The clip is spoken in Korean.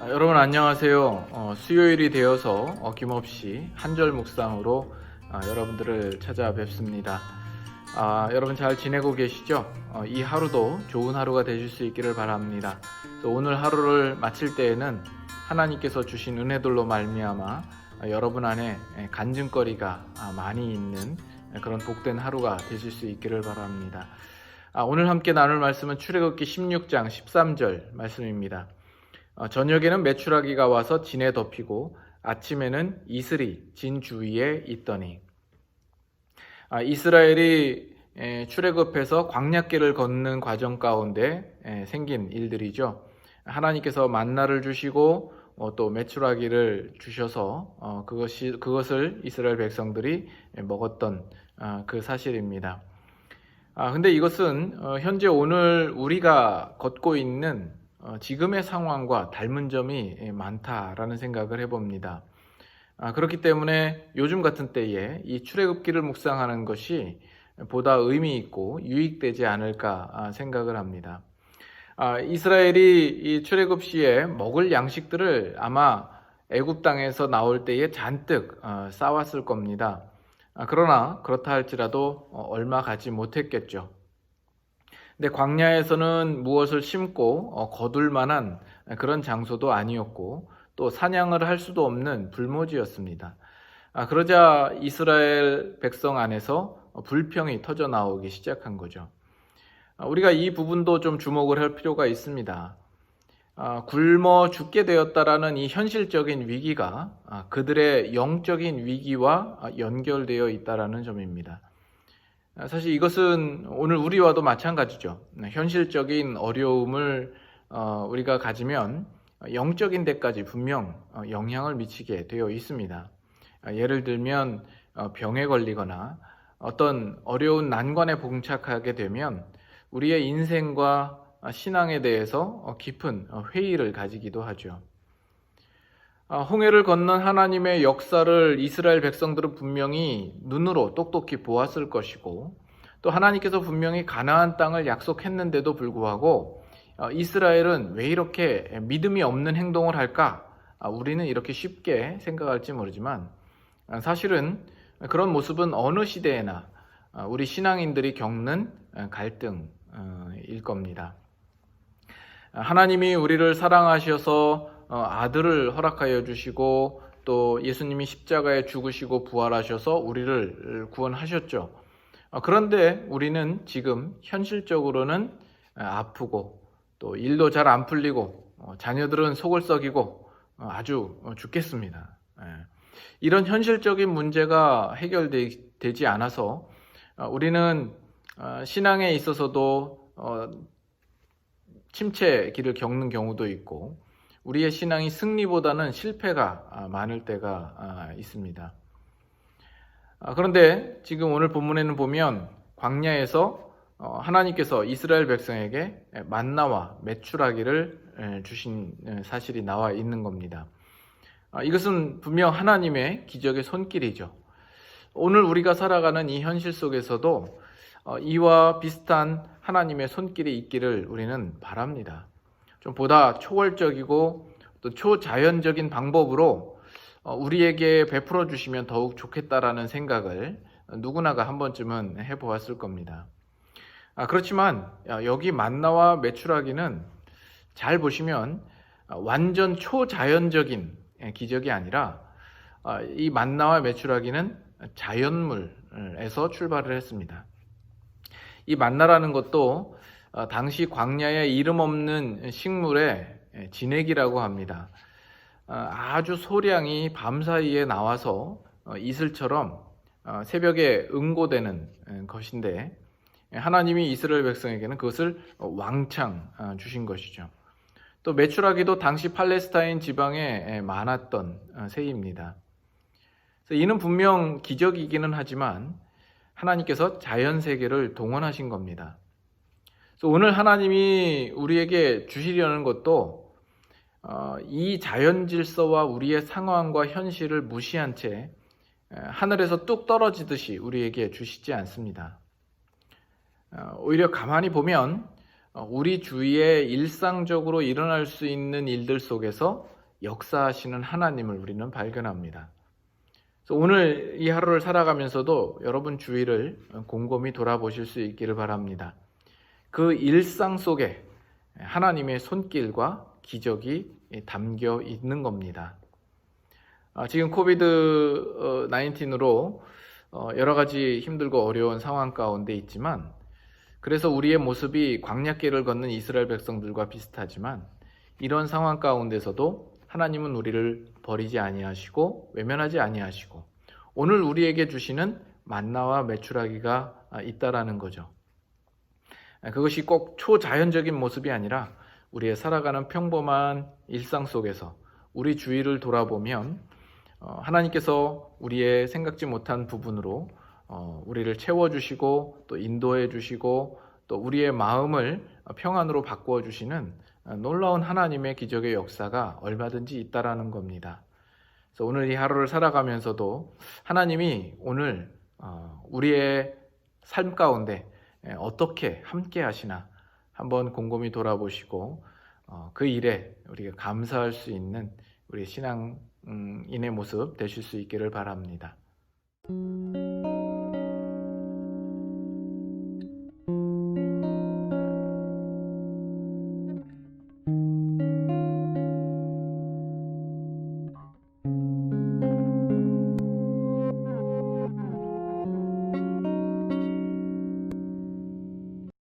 아, 여러분 안녕하세요. 어, 수요일이 되어서 어김없이 한절 묵상으로 아, 여러분들을 찾아뵙습니다. 아, 여러분 잘 지내고 계시죠? 어, 이 하루도 좋은 하루가 되실 수 있기를 바랍니다. 또 오늘 하루를 마칠 때에는 하나님께서 주신 은혜들로 말미암아 아, 여러분 안에 에, 간증거리가 아, 많이 있는 그런 복된 하루가 되실 수 있기를 바랍니다. 아, 오늘 함께 나눌 말씀은 출애굽기 16장 13절 말씀입니다. 어, 저녁에는 메추라기가 와서 진에 덮이고 아침에는 이슬이 진 주위에 있더니 아, 이스라엘이 에, 출애굽해서 광야길을 걷는 과정 가운데 에, 생긴 일들이죠. 하나님께서 만나를 주시고 어, 또 메추라기를 주셔서 어, 그것이 그것을 이스라엘 백성들이 먹었던 아, 그 사실입니다. 아, 근데 이것은 어, 현재 오늘 우리가 걷고 있는 어, 지금의 상황과 닮은 점이 예, 많다라는 생각을 해봅니다. 아, 그렇기 때문에 요즘 같은 때에 이 출애굽기를 묵상하는 것이 보다 의미 있고 유익되지 않을까 아, 생각을 합니다. 아, 이스라엘이 이 출애굽 시에 먹을 양식들을 아마 애굽 땅에서 나올 때에 잔뜩 어, 싸왔을 겁니다. 아, 그러나 그렇다 할지라도 어, 얼마 가지 못했겠죠. 근데 광야에서는 무엇을 심고 어, 거둘 만한 그런 장소도 아니었고 또 사냥을 할 수도 없는 불모지였습니다. 아, 그러자 이스라엘 백성 안에서 어, 불평이 터져 나오기 시작한 거죠. 아, 우리가 이 부분도 좀 주목을 할 필요가 있습니다. 아, 굶어 죽게 되었다라는 이 현실적인 위기가 아, 그들의 영적인 위기와 아, 연결되어 있다라는 점입니다. 아, 사실 이것은 오늘 우리와도 마찬가지죠. 네, 현실적인 어려움을 어, 우리가 가지면 영적인 데까지 분명 어, 영향을 미치게 되어 있습니다. 아, 예를 들면 어, 병에 걸리거나 어떤 어려운 난관에 봉착하게 되면 우리의 인생과 신앙에 대해서 어, 깊은 어, 회의를 가지기도 하죠. 아, 홍해를 건넌 하나님의 역사를 이스라엘 백성들은 분명히 눈으로 똑똑히 보았을 것이고 또 하나님께서 분명히 가나안 땅을 약속했는데도 불구하고 어, 이스라엘은 왜 이렇게 믿음이 없는 행동을 할까? 아, 우리는 이렇게 쉽게 생각할지 모르지만 아, 사실은 그런 모습은 어느 시대에나 아, 우리 신앙인들이 겪는 갈등일 겁니다. 하나님이 우리를 사랑하셔서 어, 아들을 허락하여 주시고 또 예수님이 십자가에 죽으시고 부활하셔서 우리를 구원하셨죠. 어, 그런데 우리는 지금 현실적으로는 아프고 또 일도 잘 안 풀리고 어, 자녀들은 속을 썩이고 아주 죽겠습니다. 예. 이런 현실적인 문제가 해결되지 않아서 우리는 신앙에 있어서도 침체 길을 겪는 경우도 있고 우리의 신앙이 승리보다는 실패가 많을 때가 있습니다. 아, 그런데 지금 오늘 본문에는 보면 광야에서 어, 하나님께서 이스라엘 백성에게 만나와 메추라기를 주신 사실이 나와 있는 겁니다. 아, 이것은 분명 하나님의 기적의 손길이죠. 오늘 우리가 살아가는 이 현실 속에서도 어, 이와 비슷한 하나님의 손길이 있기를 우리는 바랍니다. 좀 보다 초월적이고 또 초자연적인 방법으로 어, 우리에게 베풀어 주시면 더욱 좋겠다라는 생각을 누구나가 한 번쯤은 해보았을 겁니다. 아, 그렇지만 여기 만나와 메추라기는 잘 보시면 완전 초자연적인 기적이 아니라 아, 이 만나와 메추라기는 자연물에서 출발을 했습니다. 이 만나라는 것도 어, 당시 광야에 이름 없는 식물의 진액이라고 합니다. 어, 아주 소량이 밤사이에 나와서 어, 이슬처럼 새벽에 응고되는 것인데 하나님이 이스라엘 백성에게는 그것을 왕창 주신 것이죠. 또 메추라기도 당시 팔레스타인 지방에 많았던 새입니다. 이는 분명 기적이기는 하지만 하나님께서 자연 세계를 동원하신 겁니다. 오늘 하나님이 우리에게 주시려는 것도 어, 이 자연 질서와 우리의 상황과 현실을 무시한 채 하늘에서 뚝 떨어지듯이 우리에게 주시지 않습니다. 어, 오히려 가만히 보면 어, 우리 주위에 일상적으로 일어날 수 있는 일들 속에서 역사하시는 하나님을 우리는 발견합니다. 그래서 오늘 이 하루를 살아가면서도 여러분 주위를 곰곰이 돌아보실 수 있기를 바랍니다. 그 일상 속에 하나님의 손길과 기적이 담겨 있는 겁니다. 아, 지금 코비드 19으로 여러 가지 힘들고 어려운 상황 가운데 있지만 그래서 우리의 모습이 광야길을 걷는 이스라엘 백성들과 비슷하지만 이런 상황 가운데서도 하나님은 우리를 버리지 아니하시고 외면하지 아니하시고 오늘 우리에게 주시는 만나와 메추라기가 있다라는 거죠. 그것이 꼭 초자연적인 모습이 아니라 우리의 살아가는 평범한 일상 속에서 우리 주위를 돌아보면 어, 하나님께서 우리의 생각지 못한 부분으로 어, 우리를 채워주시고 또 인도해 주시고 또 우리의 마음을 평안으로 바꾸어 주시는 놀라운 하나님의 기적의 역사가 얼마든지 있다라는 겁니다. 그래서 오늘 이 하루를 살아가면서도 하나님이 오늘 어, 우리의 삶 가운데 어떻게 함께 하시나 한번 곰곰이 돌아보시고 어, 그 일에 우리가 감사할 수 있는 우리 신앙인의 모습 되실 수 있기를 바랍니다.